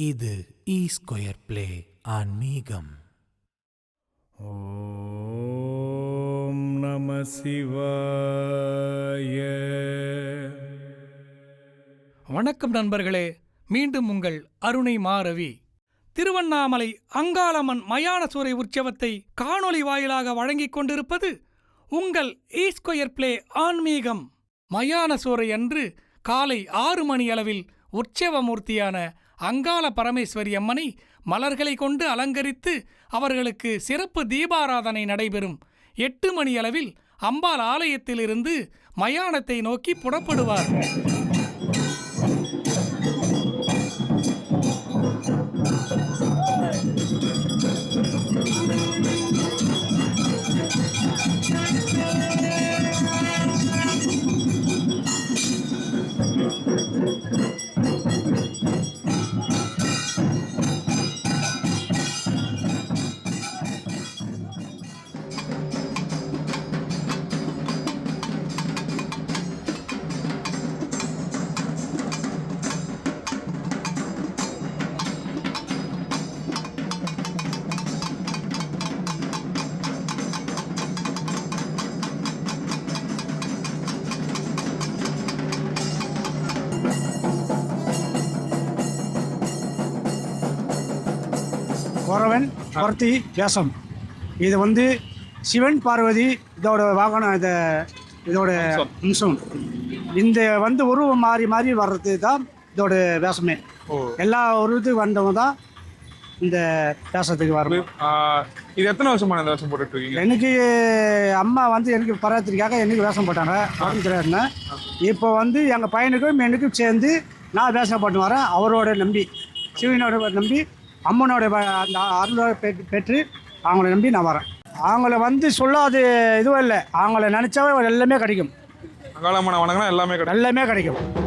இது இ square play ஆன்மீகம். ஓம் நம சிவாய. வணக்கம் நண்பர்களே மீண்டும் உங்கள் அருணை மாரவி திருவண்ணாமலை அங்காளம்மன் மயானசூரை உற்சவத்தை காணொளி வாயிலாக வழங்கிக் கொண்டிருப்பது உங்கள் ஈஸ்கொயர் பிளே ஆன்மீகம். மயானசூரை அன்று காலை ஆறு மணி அளவில் உற்சவமூர்த்தியான அங்காள பரமேஸ்வரி அம்மனை மலர்களை கொண்டு அலங்கரித்து அவர்களுக்கு சிறப்பு தீபாராதனை நடைபெறும். எட்டு மணி அளவில் அம்பாள் ஆலயத்திலிருந்து மயானத்தை நோக்கி புறப்படுவார். குறத்தி வேஷம். இது வந்து சிவன் பார்வதி இதோட வாகனம் இத இதோட அம்சம். இந்த வந்து உருவம் மாறி மாறி வர்றது தான் இதோட வேஷமே. எல்லா உருவத்துக்கு வந்தவங்க தான் இந்த வேஷத்துக்கு வரணும். இது எத்தனை வருஷமா இந்த வருஷம் போட்டுட்டு இருக்கீங்க? எனக்கு அம்மா வந்து எனக்கு பராத்திரிக்காக எனக்கு வேஷம் போட்டாங்க. தெரியாதுன்னு இப்போ வந்து எங்கள் பையனுக்கும் எனக்கும் சேர்ந்து நான் வேஷம் போட்டு வரேன். அவரோட நம்பி சிவனோட நம்பி அம்மனோட வ- அந்த அருளோட பெற்று அவங்கள நம்பி நான் வரேன். அவங்கள வந்து சொல்லாது இதுவும் இல்லை. அவங்கள நினச்சாவே எல்லாமே கிடைக்கும். அங்காளம்மனை வணங்கினா எல்லாமே கிடைக்கும். எல்லாமே கிடைக்கும்.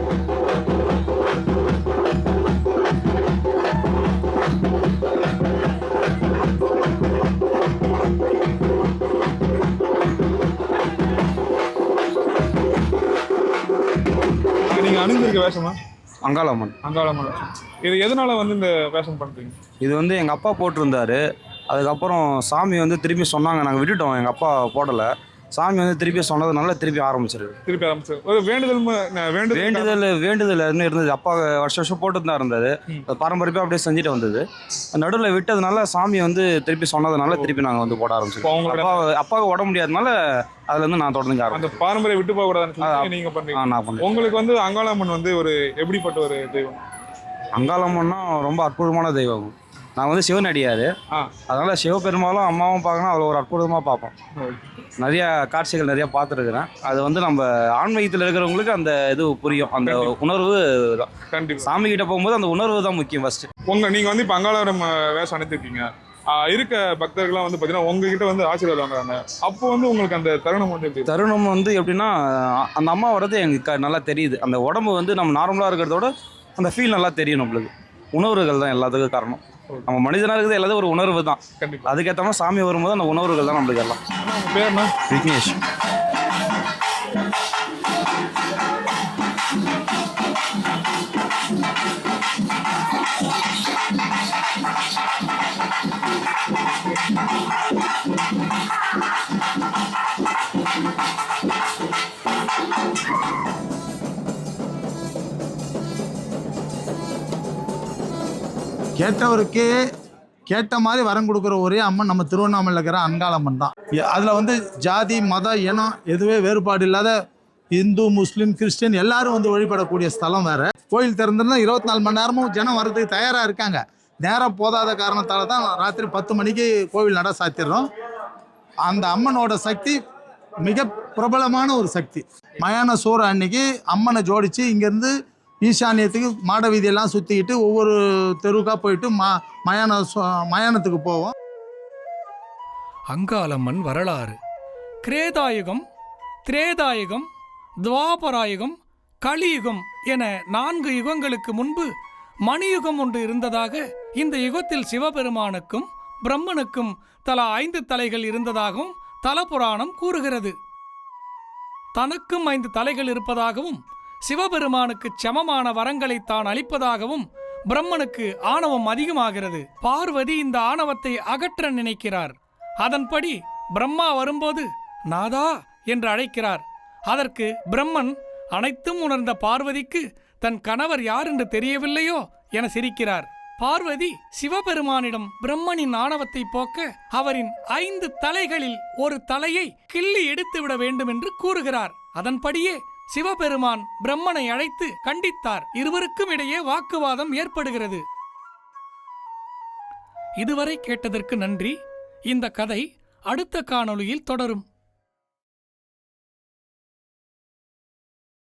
நீங்க அணிந்திருக்க வேஷமா? அங்காளம்மன். அங்காளம்மன். இது எதனால வந்து இந்த வேஷம் பண்றீங்க? இது வந்து எங்கள் அப்பா போட்டிருந்தாரு. அதுக்கப்புறம் சாமி வந்து திருப்பி சொன்னாங்க. நாங்கள் விட்டுட்டோம். எங்கள் அப்பா போடலை. சாமி வந்து திருப்பி சொன்னதுனால திருப்பி ஆரம்பிச்சிருக்கு திருப்பி ஆரம்பிச்சு ஒரு வேண்டுதல் ம- ந- வேண்டுதல் வேண்டுதல் வேண்டுதல் இருந்து இருந்தது. அப்பா வருஷம் வருஷம் போட்டு தான் இருந்தாரு அது பாரம்பரியமாக அப்படியே செஞ்சுட்டு வந்தது. நடுவில் விட்டதுனால சாமி வந்து திருப்பி சொன்னதுனால திருப்பி நாங்கள் வந்து போட இப்போ ஆரம்பிச்சிருக்கோம் அவங்களோட அப்பா அப்பாவுக்கு உட முடியாதனால அதுல இருந்து நான் தொடர்ந்து அந்த ஆரம்பிச்சேன் பாரம்பரிய விட்டு போக கூடாதுன்னு. நீங்க ஆ, பண்றீங்க நான் பண்ணேன் உங்களுக்கு வந்து அங்காளம்மன் வந்து ஒரு எப்படிப்பட்ட ஒரு தெய்வம்? அங்காளம்மன்னா ரொம்ப அற்புதமான தெய்வம். நான் வந்து சிவனடியார் அதனால சிவபெருமாளும் அம்மாவும் பார்க்கணும். அதில் ஒரு அற்புதமாக பார்ப்போம். நிறைய காட்சிகள் நிறைய பார்த்துருக்குறேன். அது வந்து நம்ம ஆன்மீகத்தில் இருக்கிறவங்களுக்கு அந்த இது புரியும். அந்த உணர்வு தான். கண்டிப்பா. சாமி கிட்ட போகும்போது அந்த உணர்வு தான் முக்கியம் ஃபர்ஸ்ட் உங்க நீங்க வந்து இப்ப அங்காளவரம் வேஷம் அணிந்திருக்கீங்க ஆஹ் இருக்க பக்தர்கள்லாம் வந்து பாத்தீங்கன்னா உங்ககிட்ட வந்து ஆசீர்வாதம் வாங்குறாங்க. அப்போ வந்து உங்களுக்கு அந்த தருணம் வந்து எப்படி? தருணம் வந்து எப்படின்னா அந்த அம்மா வர்றது எங்களுக்கு நல்லா தெரியுது. அந்த உடம்பு வந்து நம்ம நார்மலாக இருக்கிறதோட அந்த ஃபீல் நல்லா தெரியும் நம்மளுக்கு. உணர்வுகள் தான் எல்லாத்துக்கும் காரணம். நம்ம மனிதனாக இருக்கிறது எல்லாத்தையும் ஒரு உணர்வு தான். அதுக்கேற்ற மாதிரி சாமி வரும்போது அந்த உணர்வுகள் தான் நம்மளுக்கு எல்லாம் பேர் விக்னேஷ். கேட்டவருக்கு கேட்ட மாதிரி வரம் கொடுக்குற ஒரே அம்மன் நம்ம திருவண்ணாமலையில் இருக்கிற அங்காளம்மன் தான். அதில் வந்து ஜாதி மத இனம் எதுவே வேறுபாடு இல்லாத இந்து முஸ்லீம் கிறிஸ்டின் எல்லாரும் வந்து வழிபடக்கூடிய ஸ்தலம் வேறு. கோயில் திறந்திருந்தா இருபத்தி நாலு மணி நேரமும் ஜனம் வர்றதுக்கு தயாராக இருக்காங்க. நேரம் போதாத காரணத்தால் தான் ராத்திரி பத்து மணிக்கு கோவில் நட சாத்திடுறோம். அந்த அம்மனோட சக்தி மிக பிரபலமான ஒரு சக்தி. மயான சூற அன்னைக்கு அம்மனை ஜோடித்து இங்கேருந்து ஈசானியத்துக்கு மாட வீதியெல்லாம் சுற்றிக்கிட்டு ஒவ்வொரு தெருவுக்காக போயிட்டு மா மயான மயானத்துக்கு போவோம். அங்காளம்மன் வரலாறு. கிரேதாயுகம் திரேதாயுகம் துவாபராயுகம் கலியுகம் என நான்கு யுகங்களுக்கு முன்பு மணியுகம் ஒன்று இருந்ததாக இந்த யுகத்தில் சிவபெருமானுக்கும் பிரம்மனுக்கும் தலா ஐந்து தலைகள் இருந்ததாகவும் தலபுராணம் கூறுகிறது. தனக்கும் ஐந்து தலைகள் இருப்பதாகவும் சிவபெருமானுக்கு சமமான வரங்களை தான் அளிப்பதாகவும் பிரம்மனுக்கு ஆணவம் அதிகமாகிறது. பார்வதி இந்த ஆணவத்தை அகற்ற நினைக்கிறார். அதன்படி பிரம்மா வரும்போது நாதா என்று அழைக்கிறார். அதற்கு பிரம்மன் அனைத்தும் உணர்ந்த பார்வதிக்கு தன் கணவர் யார் என்று தெரியவில்லையோ என சிரிக்கிறார். பார்வதி சிவபெருமானிடம் பிரம்மனின் ஆணவத்தை போக்க அவரின் ஐந்து தலைகளில் ஒரு தலையை கிள்ளி எடுத்துவிட வேண்டும் என்று கூறுகிறார். அதன்படியே சிவபெருமான் பிரம்மனை அழைத்து கண்டித்தார். இருவருக்கும் இடையே வாக்குவாதம் ஏற்படுகிறது. இதுவரை கேட்டதற்கு நன்றி. இந்த கதை அடுத்த காணொளியில் தொடரும்.